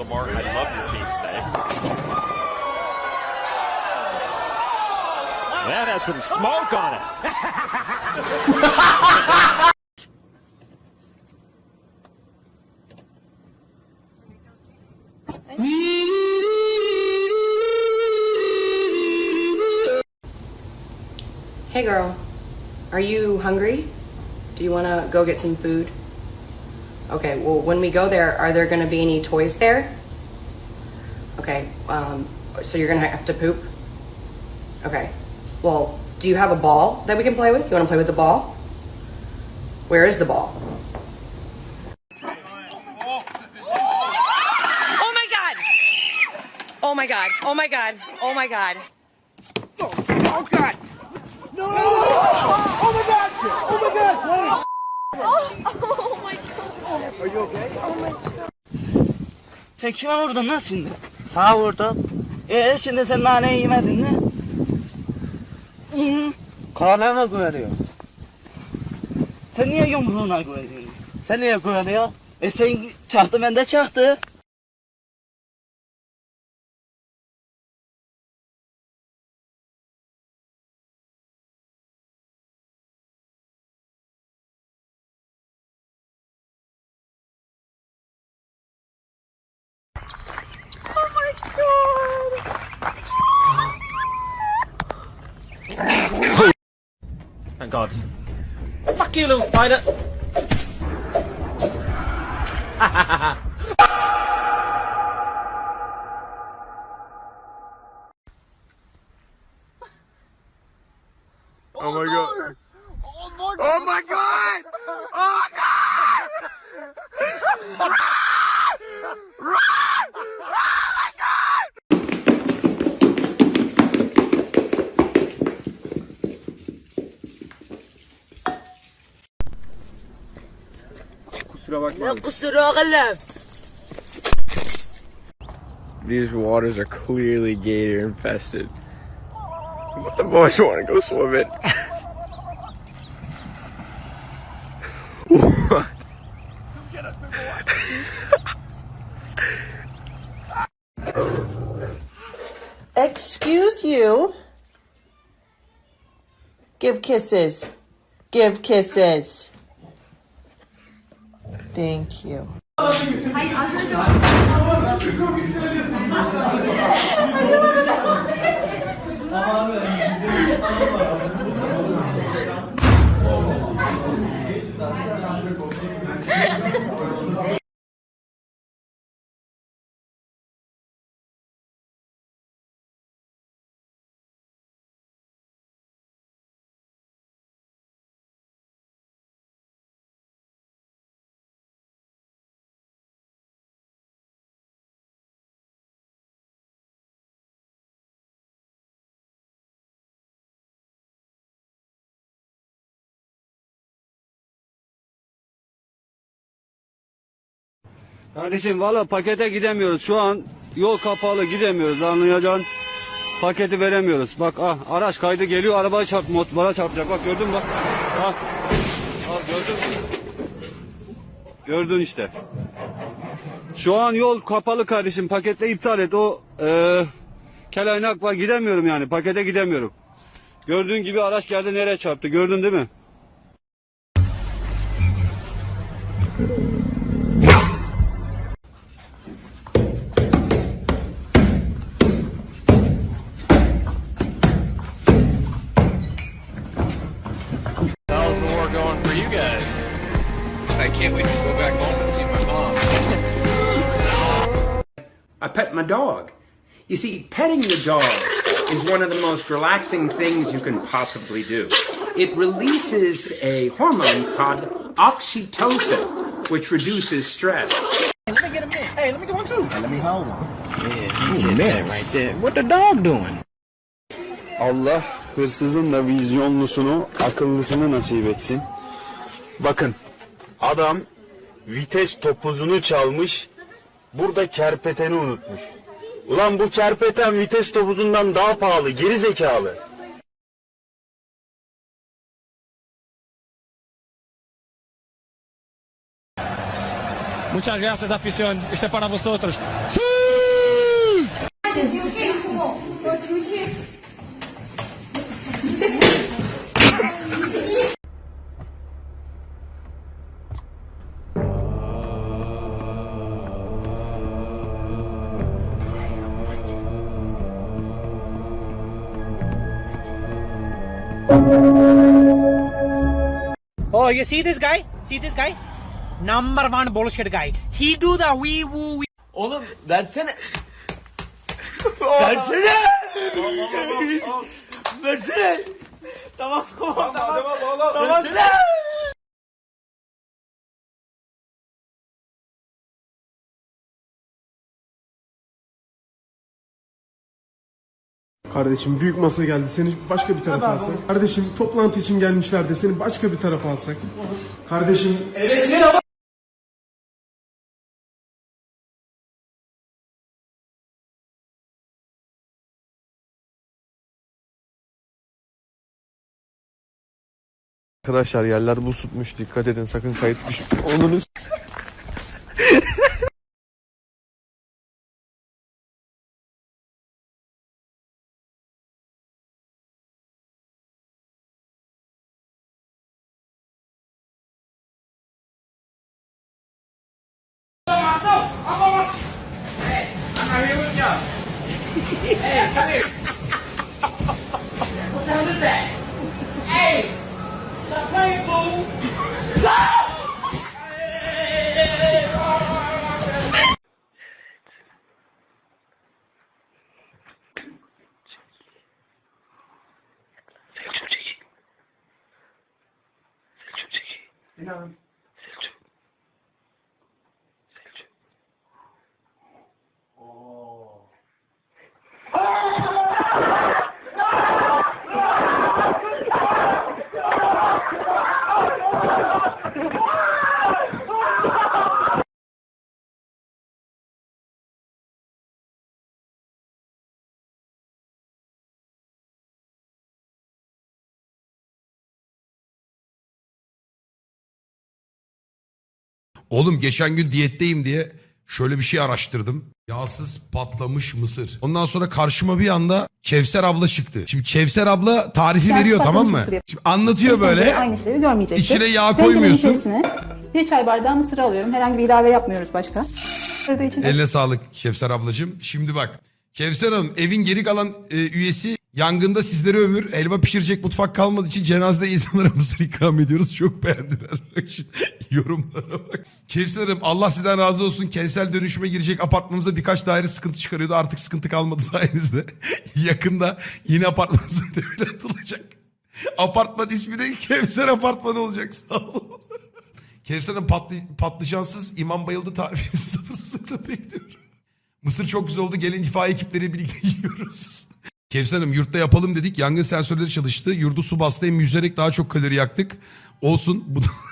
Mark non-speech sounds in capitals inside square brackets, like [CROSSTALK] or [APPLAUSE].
Lamar, I love your team today. That had some smoke on it. Hey girl, are you hungry? Do you want to go get some food? Okay, well, when we go there, are there going to be any toys there? Okay, um, so you're going to have to poop? Okay, well, do you have a ball that we can play with? You want to play with the ball? Where is the ball? Oh my god! Oh my god! Oh my god! Oh my god! Oh god! No! Oh my god! Oh my god! Sen kime vurdun lan şimdi? Ha vurdum. Ee şimdi sen naneyi yemedin mi? Kaneme güveniyor. Sen niye yumruğuna güveniyorsun? Sen niye güveniyor? E sen çaktı ben de çaktı. God. Fuck you, little spider. Oh my god. Oh my god! Oh my god! Oh These waters are clearly gator infested. But the boys want to go swimming. [LAUGHS] what? Excuse you. Give kisses. Give kisses. Thank you. Kardeşim valla pakete gidemiyoruz. Şu an yol kapalı gidemiyoruz anlayacaksın. Paketi veremiyoruz. Bak ah araç kaydı geliyor arabaya çarp motora çarpacak. Bak gördün mü bak. Ah. Al gördün? Gördün işte. Şu an yol kapalı kardeşim. Paketle iptal et. O eee kelaynak var gidemiyorum yani. Pakete gidemiyorum. Gördüğün gibi araç geldi nereye çarptı. Gördün değil mi? Pet my dog. You see, petting the dog is one of the most relaxing things you can possibly do. It releases a hormone called oxytocin, which reduces stress. Let me get him in. Hey, let me get one too. let me hold him. Yeah, he's a man right there. What the dog doing? Allah hırsızın da vizyonlusunu, akıllısını nasip etsin. Bakın, adam vites topuzunu çalmış, burada kerpeteni unutmuş. Ulan bu kerpeten vites topuzundan daha pahalı, geri zekalı. Muchas gracias, afición. Este es para vosotros. Oh, you see this guy? See this guy? Number one bullshit guy. He do the wee woo wee. Oğlum versene. [LAUGHS] versene. versene. Tamam tamam tamam. Tamam. Versene. Kardeşim büyük masa geldi. Seni başka bir tarafa alsak. Kardeşim toplantı için gelmişler de seni başka bir tarafa alsak. Kardeşim Arkadaşlar yerler buz tutmuş. Dikkat edin sakın kayıt düş. hey, come here. what the hell is that? hey, stop playing, fool. No! You know, Oğlum geçen gün diyetteyim diye şöyle bir şey araştırdım. Yağsız patlamış mısır. Ondan sonra karşıma bir anda Kevser abla çıktı. Şimdi Kevser abla tarifi Yağsız veriyor tamam mı? mısır Şimdi anlatıyor böyle. Aynı işlevi görmeyecektir. İçine yağ koymuyorsun. bir çay bardağı mısır alıyorum. Herhangi bir ilave yapmıyoruz başka. Eline sağlık Kevser ablacığım. Şimdi bak Kevser Hanım evin geri kalan e, üyesi yangında sizlere ömür. Helva pişirecek mutfak kalmadığı için cenazede insanlara [LAUGHS] mısır ikram ediyoruz. Çok beğendiler. Yorumlara bak. Kevser Hanım Allah sizden razı olsun. Kentsel dönüşüme girecek apartmanımızda birkaç daire sıkıntı çıkarıyordu. Artık sıkıntı kalmadı [LAUGHS] sayenizde. Yakında yeni apartmanımızda devlet olacak. Apartman ismi de Kevser Apartmanı olacak. Sağ olun. Kevser'in patlı, patlıcansız imam bayıldı tarifini sabırsızlıkla bekliyorum. Mısır çok güzel oldu. Gelin itfaiye ekipleri birlikte [LAUGHS] yiyoruz. Kevser Hanım yurtta yapalım dedik. Yangın sensörleri çalıştı. Yurdu su bastı. Hem yüzerek daha çok kalori yaktık. Olsun. Bu da [LAUGHS]